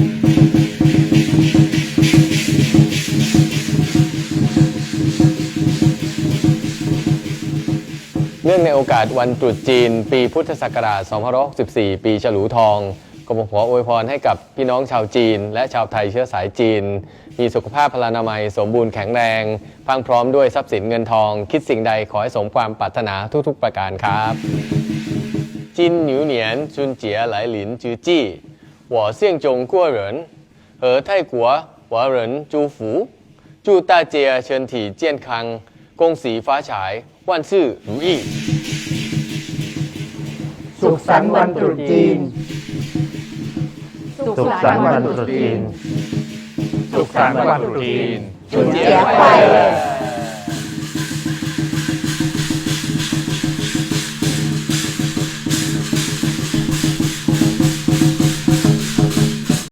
เนื่องในโอกาสวันตรุษจีน ปีพุทธศักราช 2564 ปีฉลูทองก็ผมขออวยพรให้กับพี่น้องชาวจีน และชาวไทยเชื้อสายจีน มีสุขภาพพลานามัยสมบูรณ์แข็งแรงพังพร้อมด้วยทรัพย์สินเงินทอง คิดสิ่งใดขอให้สมความปรารถนาทุกๆประการครับ จินหนิวเหนียนจุนเจียไหลหลินจือจี้ 我姓中国人和泰国华人祝福祝大家身体健康恭喜发财万事如意 สุขสันต์วันตรุษจีน สุขสันต์วันตรุษจีน สุขสันต์วันตรุษจีน จุนเจีย快乐